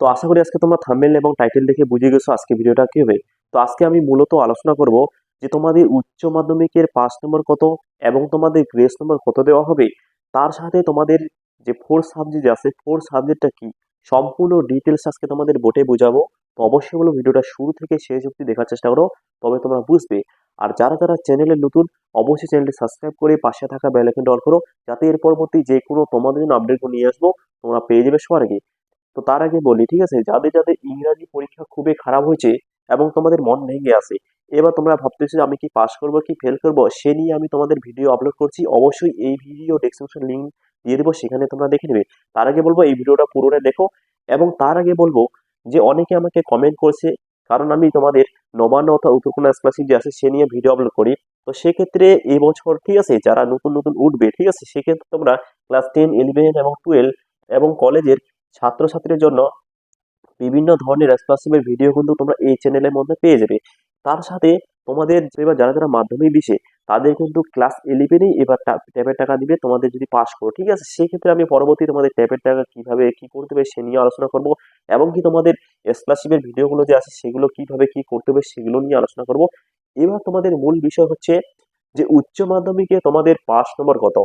তো আশা করি আজকে তোমরা থাম্বনেল এবং টাইটেল দেখে বুঝে গেছো আজকে ভিডিওটা কি হবে। তো আজকে আমি মূলত আলোচনা করব যে তোমাদের উচ্চ মাধ্যমিকের পাঁচ নম্বর কত এবং তোমাদের গ্রেস নম্বর কত দেওয়া হবে। তার সাথে তোমাদের যে ফোর সাবজেক্ট আছে ফোর সাবজেক্টটা কি, সম্পূর্ণ ডিটেলস আজকে তোমাদের বোটে বোঝাবো। তো অবশ্যই বলো ভিডিওটা শুরু থেকে শেষ অবধি দেখার চেষ্টা করো, তবে তোমরা বুঝবে। আর যারা যারা চ্যানেলে নতুন, অবশ্যই চ্যানেলটি সাবস্ক্রাইব করে পাশে থাকা বেল আইকনটা অন করো। যাতে এর পরবর্তী যে কোনো তোমাদের জন্য আপডেট নিয়ে আসব, তোমরা পেয়ে যাবে সবার আগে। তো তার আগে বলি, ঠিক আছে? যাদের যাদের ইংরাজি পরীক্ষা খুবই খারাপ হয়েছে এবং তোমাদের মন ভেঙে আসে এবার তোমরা ভাবতেছো আমি কি পাস করব, কি ফেল করব, সে নিয়ে আমি তোমাদের ভিডিও আপলোড করছি। অবশ্যই এই ভিডিও ডেসক্রিপশন লিঙ্ক দিয়ে দেবো, সেখানে তোমরা দেখে নেবে। তার আগে বলব, এই ভিডিওটা পুরোটা দেখো এবং তার আগে বলব যে অনেকে আমাকে কমেন্ট করছে, কারণ আমি তোমাদের নবান্ন অথবা উত্তরকোনা স্কলারশিপ যে আছে, সে নিয়ে ভিডিও আপলোড করি। তো সেক্ষেত্রে এবছর ঠিক আছে, যারা নতুন নতুন উঠবে, ঠিক আছে, সেক্ষেত্রে তোমরা ক্লাস টেন ইলেভেন এবং টুয়েলভ এবং কলেজের ছাত্রছাত্রীর জন্য বিভিন্ন ধরনের স্কলারশিপের ভিডিও কিন্তু তোমরা এই চ্যানেলের মধ্যে পেয়ে যাবে। তার সাথে তোমাদের এবার যারা যারা মাধ্যমিক দিছে, তাদের কিন্তু ক্লাস ইলেভেনেই এবার ট্যাবের টাকা দিবে, তোমাদের যদি পাস করো, ঠিক আছে? সেক্ষেত্রে আমি পরবর্তী তোমাদের ট্যাপের টাকা কীভাবে কি করতে হবে সে নিয়ে আলোচনা করব, এবং কি তোমাদের স্কলারশিপের ভিডিওগুলো যে আছে, সেগুলো কীভাবে কি করতে হবে সেগুলো নিয়ে আলোচনা করব। এবার তোমাদের মূল বিষয় হচ্ছে যে উচ্চ মাধ্যমিকে তোমাদের পাস নম্বর কত?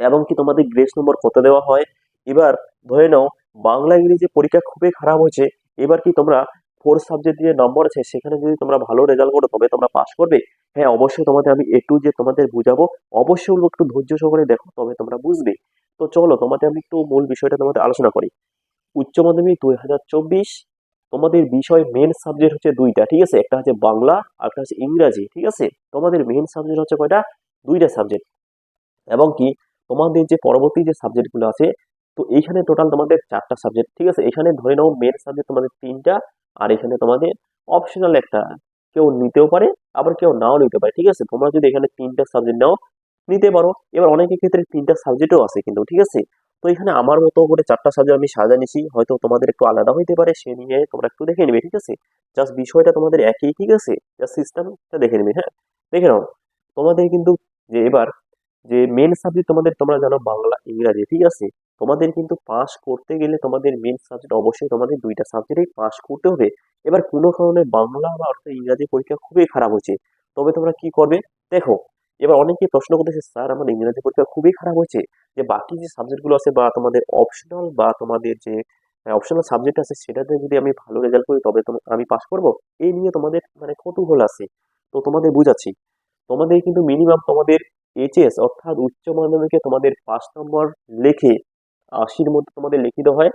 এবং কি তোমাদের গ্রেস নম্বর কত দেওয়া হয়? এবার ধরে নাও, বাংলা ইংরেজি পরীক্ষা খুবই খারাপ হয়েছে। এবার কি তোমরা ফোর সাবজেক্ট যে নম্বর আছে, সেখানে যদি তোমরা ভালো রেজাল্ট করো, তবে তোমরা পাস করবে? হ্যাঁ অবশ্যই তোমাদের আমি এ টু যে তোমাদের বুঝাবো। অবশ্যই একটু ধৈর্য সহকারে দেখো, তবে তোমরা বুঝবে। তো চলো, তোমাদের আমি একটু মূল বিষয়টা তোমাদের আলোচনা করি। উচ্চ মাধ্যমিক দুই হাজার চব্বিশ, তোমাদের বিষয় মেন সাবজেক্ট হচ্ছে দুইটা, ঠিক আছে? একটা হচ্ছে বাংলা, আর একটা হচ্ছে ইংরাজি, ঠিক আছে? তোমাদের মেন সাবজেক্ট হচ্ছে কয়টা? দুইটা সাবজেক্ট এবং কি, তোমাদের যে পরবর্তী যে সাবজেক্টগুলো আছে তো এইখানে টোটাল তোমাদের চারটা সাবজেক্ট ঠিক আছে? এখানে ধরে নাও মেন সাবজেক্ট তোমাদের তিনটা, আর এখানে তোমাদের অপশনাল একটা কেউ নিতেও পারে, আবার কেউ নাও নিতে পারে, ঠিক আছে? তোমরা যদি এখানে তিনটা সাবজেক্ট নাও, নিতে পারো। এবার অনেকের ক্ষেত্রে তিনটা সাবজেক্টও আছে কিন্তু, ঠিক আছে? তো এখানে আমার মতো করে চারটা সাবজেক্ট আমি সাজা নিছি, হয়তো তোমাদের একটু আলাদা হইতে পারে, সে নিয়ে তোমরা একটু দেখে নেবে, ঠিক আছে? জাস্ট বিষয়টা তোমাদের একই, ঠিক আছে? জাস্ট সিস্টেমটা দেখে নেবে হ্যাঁ? দেখে নাও, তোমাদের কিন্তু যে এবার যে মেন সাবজেক্ট তোমাদের তোমরা জানো বাংলা, ইংরাজি, ঠিক আছে? তোমাদের কিন্তু পাস করতে গেলে তোমাদের মেন সাবজেক্ট অবশ্যই তোমাদের দুইটা সাবজেক্টেই পাস করতে হবে। এবার কোনো কারণে বাংলা বা অর্থাৎ ইংরাজি পরীক্ষা খুবই খারাপ হয়েছে। তবে তোমরা কি করবে? দেখো, এবার অনেকে প্রশ্ন করতেছে, স্যার, আমার ইংরাজি পরীক্ষা খুবই খারাপ হয়েছে। যে বাকি যে সাবজেক্টগুলো আছে বা তোমাদের অপশনাল বা তোমাদের যে অপশনাল সাবজেক্ট আছে, সেটাতে যদি আমি ভালো রেজাল্ট করি, তবে আমি পাস করব? এই নিয়ে তোমাদের মানে কৌতূহল আছে। তো তোমাদের বুঝাচ্ছি, তোমাদের কিন্তু মিনিমাম তোমাদের এইচএস অর্থাৎ উচ্চ মাধ্যমিকে তোমাদের পাঁচ নম্বর লেখে আশির মধ্যে তোমাদের লিখিত হয়।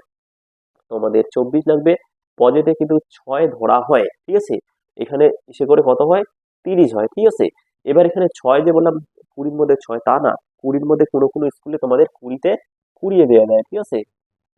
তোমাদের চব্বিশ লাগবে। পজেতে কিন্তু ছয় ধরা হয়, ঠিক আছে? এখানে এসে করে কত হয়? তিরিশ হয়, ঠিক আছে? এবার এখানে ছয় যে বললাম, কুড়ির মধ্যে ছয়, তা না। কুড়ির মধ্যে কোনো কোনো স্কুলে তোমাদের কুড়িতে কুড়িয়ে দেওয়া দেয় ঠিক আছে?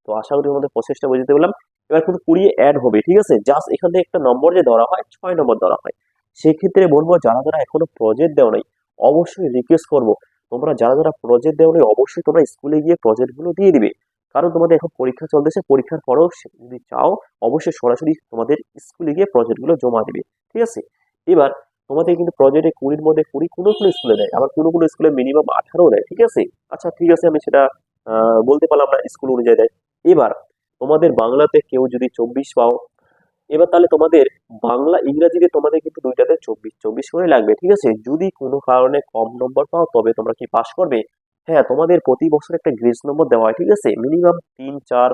তো আশা করি তোমাদের প্রসেসটা বুঝতে বললাম এবার কিন্তু কুড়িয়ে অ্যাড হবে, ঠিক আছে? জাস্ট এখান থেকে একটা নম্বর যে ধরা হয়, ছয় নম্বর ধরা হয়। সেক্ষেত্রে বলব, যারা যারা এখনও প্রজেক্ট দেওয়া নাই, অবশ্যই রিকোয়েস্ট করব। তোমরা যারা যারা প্রজেক্ট দেওয়া নেই অবশ্যই তোমরা স্কুলে গিয়ে প্রজেক্টগুলো দিয়ে দিবে। কারণ তোমাদের এখন পরীক্ষা চলতেছে, পরীক্ষার পরেও যদি চাও, অবশ্যই সরাসরি তোমাদের স্কুলে গিয়ে প্রজেক্টগুলো জমা দিবে, ঠিক আছে? এবার, তোমাদের কিন্তু প্রজেক্টে কুড়ির মধ্যে কুড়ি কোনো কোনো স্কুলে দেয়, আবার কোনো কোনো স্কুলে মিনিমাম আঠারো দেয়, ঠিক আছে? আচ্ছা ঠিক আছে, আমি সেটা বলতে পারলাম না স্কুল অনুযায়ী দেয়। এবার, তোমাদের বাংলাতে কেউ যদি চব্বিশ পাও এবার তাহলে তোমাদের বাংলা ইংরাজিতে তোমাদের কিন্তু দুইটাতে চব্বিশ চব্বিশ করে লাগবে, ঠিক আছে? যদি কোনো কারণে কম নম্বর পাও, তবে তোমরা কি পাস করবে? হ্যাঁ তোমাদের প্রতি বছর একটা গ্রেস নম্বর দেওয়া হয়, ঠিক আছে? মিনিমাম তিন, চার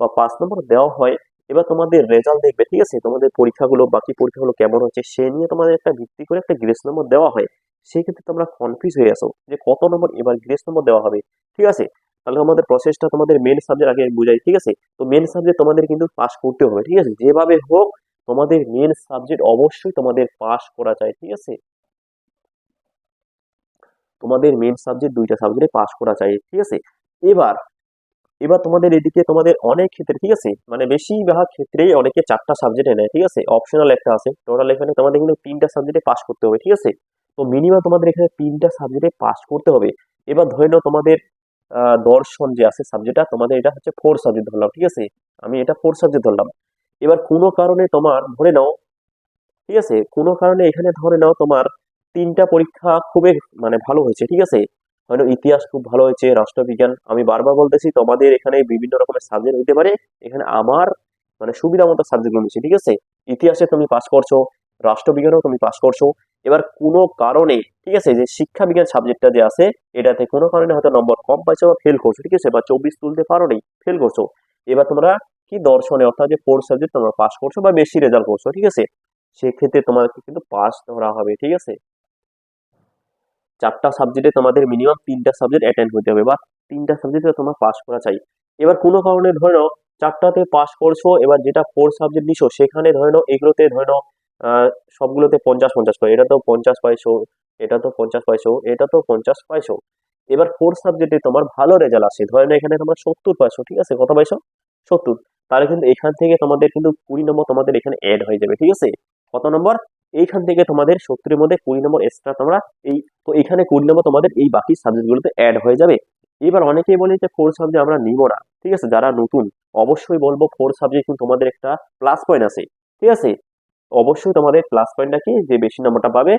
বা পাঁচ নম্বর দেওয়া হয়। এবার তোমাদের রেজাল্ট দেখবে, ঠিক আছে? তোমাদের পরীক্ষাগুলো, বাকি পরীক্ষাগুলো কেমন হচ্ছে, সে নিয়ে তোমাদের একটা ভিত্তি করে একটা গ্রেস নম্বর দেওয়া হয়। সেই ক্ষেত্রে তোমরা কনফিউজ হয়ে আসো যে কত নম্বর এবার গ্রেস নম্বর দেওয়া হবে, ঠিক আছে? তাহলে আমাদের প্রসেসটা তোমাদের মেন সাবজেক্ট আগে বুঝাই, ঠিক আছে? তো মেন সাবজেক্ট তোমাদের কিন্তু পাস করতে হবে, ঠিক আছে? যেভাবে হোক, তোমাদের মেন সাবজেক্ট অবশ্যই তোমাদের পাস করা চাই, ঠিক আছে? তোমাদের মেন সাবজেক্ট দুইটা সাবজেক্টে পাস করা চাই, ঠিক আছে? এবার এবার তোমাদের এদিকে তোমাদের অনেক ক্ষেত্রে, ঠিক আছে? মানে বেশিরভাগ ক্ষেত্রেই অনেকে চারটা সাবজেক্টে নেয়, ঠিক আছে? অপশনাল একটা আছে। টোটাল এখানে তোমাদের কিন্তু তিনটা সাবজেক্টে পাস করতে হবে, ঠিক আছে? তো মিনিমাম তোমাদের এখানে তিনটা সাবজেক্টে পাস করতে হবে। এবার ধরে নাও তোমাদের দর্শন যে আছে সাবজেক্টটা তোমাদের এটা হচ্ছে ফোর সাবজেক্ট ধরলাম, ঠিক আছে? আমি এটা ফোর সাবজেক্ট ধরলাম। এবার কোনো কারণে তোমার, ধরে নাও, ঠিক আছে? কোনো কারণে এখানে ধরে নাও তোমার তিনটা পরীক্ষা খুবই মানে ভালো হয়েছে, ঠিক আছে? হয়তো ইতিহাস খুব ভালো হয়েছে, রাষ্ট্রবিজ্ঞান, আমি বারবার বলতেছি, তোমাদের এখানে বিভিন্ন রকমের সাবজেক্ট হইতে পারে, এখানে আমার মানে সুবিধা মতো সাবজেক্টগুলো ঠিক আছে? ইতিহাসে তুমি পাস করছ, রাষ্ট্রবিজ্ঞানেও তুমি পাস করছ এবার কোনো কারণে, ঠিক আছে, যে শিক্ষা বিজ্ঞান সাবজেক্টটা যে আছে, এটাতে কোনো কারণে হয়তো নম্বর কম পাইছো বা ফেল করছ, ঠিক আছে, বা চব্বিশ তুলতে পারো নি ফেল করছ। এবার তোমরা কি দর্শনে, অর্থাৎ যে ফোর সাবজেক্ট তোমরা পাস করছ বা বেশি রেজাল্ট করছ, ঠিক আছে, সেক্ষেত্রে তোমাকে কিন্তু পাস ধরা হবে, ঠিক আছে। চারটা সাবজেক্টে তোমাদের মিনিমাম তিনটা সাবজেক্ট অ্যাটেন্ড হতে হবে, বা তিনটা সাবজেক্টে তোমার পাস করা চাই। এবার কোনো কারণে ধরে নাও, চারটাতে পাস করছ, এবার যেটা ফোর সাবজেক্ট নিছো, সেখানে ধরে নাও, এগুলোতে ধরে নাও সবগুলোতে পঞ্চাশ পঞ্চাশ করে এটা তো পঞ্চাশ পাইছো এটা তো পঞ্চাশ পাইছো এটা তো পঞ্চাশ পাইছো এবার ফোর সাবজেক্টে তোমার ভালো রেজাল্ট আসে। ধরে নাও এখানে তোমার সত্তর পাইছো ঠিক আছে? কত পাইছো সত্তর। তাহলে কিন্তু এখান থেকে তোমাদের কিন্তু কুড়ি নম্বর তোমাদের এখানে অ্যাড হয়ে যাবে, ঠিক আছে? কত নম্বর? এইখান থেকে তোমাদের সত্তরের মধ্যে কুড়ি নম্বর এক্সট্রা তোমরা এই, তো এখানে কুড়ি নম্বর তোমাদের এই বাকি সাবজেক্টগুলোতে অ্যাড হয়ে যাবে। এবার অনেকেই বলে যে ফোর সাবজেক্ট আমরা নিব না, ঠিক আছে? যারা নতুন, অবশ্যই বলব ফোর সাবজেক্ট কিন্তু তোমাদের একটা প্লাস পয়েন্ট আছে, ঠিক আছে? অবশ্যই তোমাদের প্লাস পয়েন্টটা কি? যে বেশি নাম্বারটা পাবে।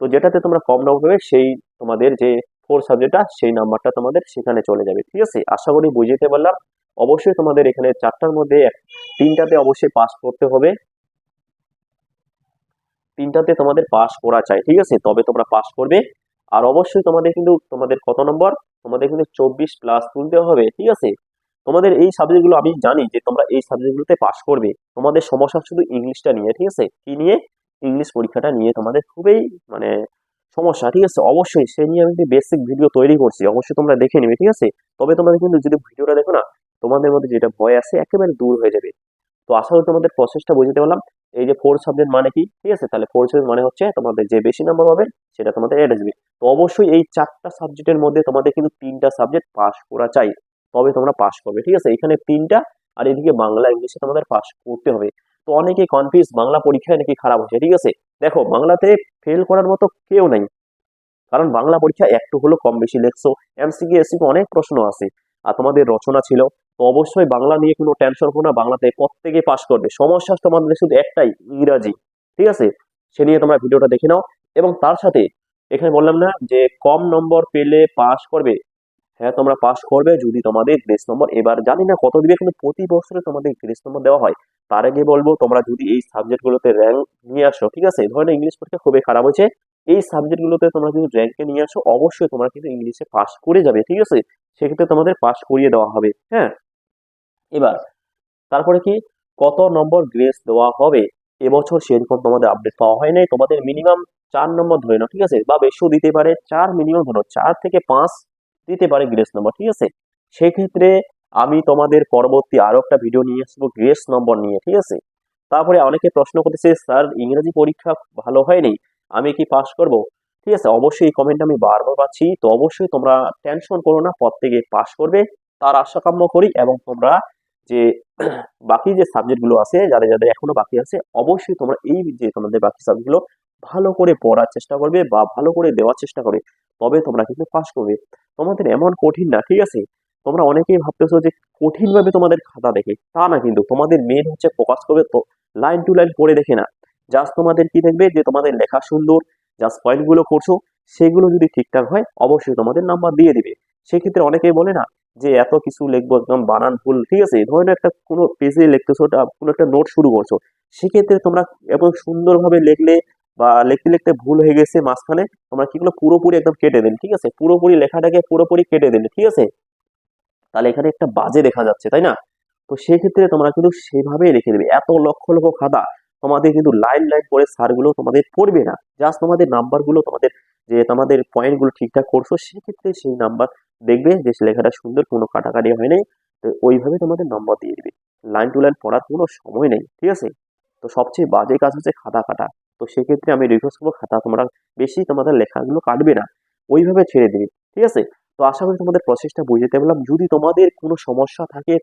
তো যেটাতে তোমরা কম নাম্বার পাবে, সেই তোমাদের যে ফোর সাবজেক্টটা সেই নাম্বারটা তোমাদের সেখানে চলে যাবে, ঠিক আছে? আশা করি বুঝতে পারলাম। অবশ্যই তোমাদের এখানে চারটার মধ্যে তিনটাতে অবশ্যই পাস করতে হবে। তিনটাতে তোমাদের পাস করা চাই, ঠিক আছে? তবে তোমরা পাস করবে। আর অবশ্যই তোমাদের কিন্তু, তোমাদের কত নম্বর তোমাদের কিন্তু চব্বিশ প্লাস তুলতে হবে, ঠিক আছে? তোমাদের এই সাবজেক্টগুলো আমি জানি যে তোমরা এই সাবজেক্টগুলোতে পাস করবে। তোমাদের সমস্যা শুধু ইংলিশটা নিয়ে, ঠিক আছে? কি নিয়ে? ইংলিশ পরীক্ষাটা নিয়ে তোমাদের খুবই মানে সমস্যা, ঠিক আছে? অবশ্যই সে নিয়ে আমি একটি বেসিক ভিডিও তৈরি করছি, অবশ্যই তোমরা দেখে নিবে, ঠিক আছে? তবে তোমাদের কিন্তু যদি ভিডিওটা দেখো না, তোমাদের মধ্যে যেটা ভয় আছে একেবারে দূর হয়ে যাবে। তো আশা করি তোমাদের প্রসেসটা বুঝতে পারলাম। এই যে ফোর সাবজেক্ট মানে কি, ঠিক আছে? তাহলে ফোর সাবজেক্ট মানে হচ্ছে তোমাদের যে বেশি নাম্বার হবে সেটা তোমাদের এড আসবে তো অবশ্যই এই চারটা সাবজেক্টের মধ্যে তোমাদের কিন্তু তিনটা সাবজেক্ট পাস করা চাই। তবে তোমরা পাস করবে, ঠিক আছে? এখানে তিনটা আর এদিকে বাংলা ইংলিশে তোমাদের পাস করতে হবে। তো অনেকে কনফিউজ বাংলা পরীক্ষায় নাকি খারাপ হচ্ছে ঠিক আছে? দেখো, বাংলাতে ফেল করার মতো কেউ নাই। কারণ বাংলা পরীক্ষা একটু হলো কম বেশি। লেখছো এমসিকিউ এসিকিউ অনেক প্রশ্ন আছে। আর তোমাদের রচনা ছিল। তো অবশ্যই বাংলা নিয়ে কোনো টেনশন করো না, বাংলাতে প্রত্যেকে পাস করবে। সমস্যা তোমাদের শুধু একটাই, ইংরাজি, ঠিক আছে? সে নিয়ে তোমরা ভিডিওটা দেখে নাও। এবং তার সাথে, এখানে বললাম না যে কম নম্বর পেলে পাস করবে হ্যাঁ তোমরা পাস করবে যদি তোমাদের গ্রেস নম্বর এবার জানি না কত দিবে কিন্তু প্রতি বছরে তোমাদের গ্রেস নম্বর দেওয়া হয়। তার আগে বলব, তোমরা যদি এই সাবজেক্টগুলোতে র্যাঙ্ক নিয়ে আসো, ঠিক আছে? ধরে নাও ইংলিশ পরীক্ষা খুবই খারাপ হয়েছে। এই সাবজেক্টগুলোতে তোমরা যদি র্যাঙ্কে নিয়ে আসো, অবশ্যই তোমরা কিন্তু ইংলিশে পাস করে যাবে, ঠিক আছে? সেক্ষেত্রে তোমাদের পাস করিয়ে দেওয়া হবে হ্যাঁ? এবার, তারপরে কি? কত নম্বর গ্রেস দেওয়া হবে? এবছর সেরকম তোমাদের আপডেট পাওয়া হয় নাই। তোমাদের মিনিমাম চার নম্বর ধরে নাও, ঠিক আছে? বা বেশিও দিতে পারে, চার মিনিমাম ধরো, চার থেকে পাঁচ দিতে পারে গ্রেস নম্বর ঠিক আছে? সেক্ষেত্রে আমি তোমাদের পরবর্তী আরও একটা ভিডিও নিয়ে আসব গ্রেস নম্বর নিয়ে, ঠিক আছে? তারপরে অনেকে প্রশ্ন করতেছে, স্যার, ইংরেজি পরীক্ষা ভালো হয়নি, আমি কি পাস করব? ঠিক আছে, অবশ্যই কমেন্ট আমি বারবার পাচ্ছি। তো অবশ্যই তোমরা টেনশন করো না প্রত্যেকে পাস করবে। তার আশা কাম্য করি এবং তোমরা যে বাকি যে সাবজেক্টগুলো আছে, যাদের যাদের এখনও বাকি আছে, অবশ্যই তোমরা এই যে তোমাদের বাকি সাবজেক্টগুলো ভালো করে পড়ার চেষ্টা করবে বা ভালো করে দেওয়ার চেষ্টা করবে, তবে তোমরা কিন্তু পাস করবে। তোমাদের এমন কঠিন না, ঠিক আছে? তোমরা অনেকেই ভাবতেছো যে কঠিন ভাবে তোমাদের খাতা দেখে, তা না কিন্তু। তোমাদের মেন হচ্ছে ফোকাস করবে তো লাইন টু লাইন পড়ে দেখে না। জাস্ট তোমাদের কি দেখবে যে তোমাদের লেখা সুন্দর জাস্ট পয়েন্টগুলো করছ, সেগুলো যদি ঠিকঠাক হয়, অবশ্যই তোমাদের নাম্বার দিয়ে দিবে। সেক্ষেত্রে অনেকেই বলে না যে এত কিছু লিখব, একদম বানান ভুল, ঠিক আছে? ধরে নাও একটা কোনো পেজে লিখতেছো কোনো একটা নোট শুরু করছ। সেক্ষেত্রে তোমরা এবং সুন্দরভাবে লিখলে বা লিখতে লিখতে ভুল হয়ে গেছে মাঝখানে তোমরা কিগুলো পুরোপুরি একদম কেটে দিলে ঠিক আছে? পুরোপুরি লেখাটাকে পুরোপুরি কেটে দিলে ঠিক আছে? তাহলে এখানে একটা বাজে দেখা যাচ্ছে, তাই না? তো সেক্ষেত্রে তোমরা কিন্তু সেভাবেই লিখে দেবে। এত লক্ষ লক্ষ খাতা তোমাদের কিন্তু লাইন লাইন করে সারগুলো তোমাদের পড়বে না। জাস্ট তোমাদের নাম্বারগুলো তোমাদের যে তোমাদের পয়েন্টগুলো ঠিকঠাক করছ, সেক্ষেত্রে সেই নাম্বার দেখবে যে লেখাটা সুন্দর, কোনো কাটাকাটি হয় নাই। তো ওইভাবে তোমাদের নম্বর দিয়ে দিবে। লাইন টু লাইন পড়ার কোনো সময় নেই, ঠিক আছে? তো সবচেয়ে বাজে কাজ হচ্ছে খাতা কাটা। তো সেক্ষেত্রে আমি রিকোয়েস্ট করব, খাতা তোমরা বেশি তোমাদের লেখাগুলো কাটবে না। ওইভাবে ছেড়ে দিবে, ঠিক আছে? তো আশা করি তোমাদের প্রসেসটা বুঝতে পারলাম। যদি তোমাদের কোনো সমস্যা থাকে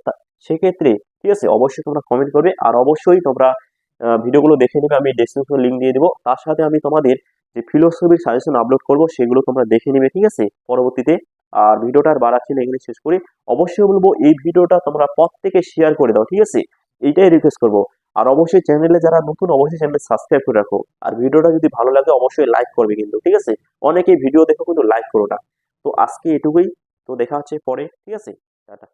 সেক্ষেত্রে, ঠিক আছে? অবশ্যই তোমরা কমেন্ট করবে আর অবশ্যই তোমরা ভিডিওগুলো দেখে নেবে, আমি ডেসক্রিপশন লিঙ্ক দিয়ে দেবো। তার সাথে আমি তোমাদের যে ফিলোসফির সাজেশন আপলোড করব, সেগুলো তোমরা দেখে নেবে, ঠিক আছে? পরবর্তীতে। আর ভিডিওটা আর বাড়াচ্ছি না, এখানে শেষ করি। অবশ্যই বলব, এই ভিডিওটা তোমরা প্রত্যেকে শেয়ার করে দাও, ঠিক আছে? এইটাই রিকোয়েস্ট করব। আর অবশ্যই চ্যানেলে যারা নতুন, অবশ্যই চ্যানেল সাবস্ক্রাইব করে রাখো। আর ভিডিওটা যদি ভালো লাগে, অবশ্যই লাইক করবে কিন্তু, ঠিক আছে? অনেকেই ভিডিও দেখো কিন্তু লাইক করো না। তো আজকে এটুকুই। তো দেখা হচ্ছে পরে, ঠিক আছে? টাটা।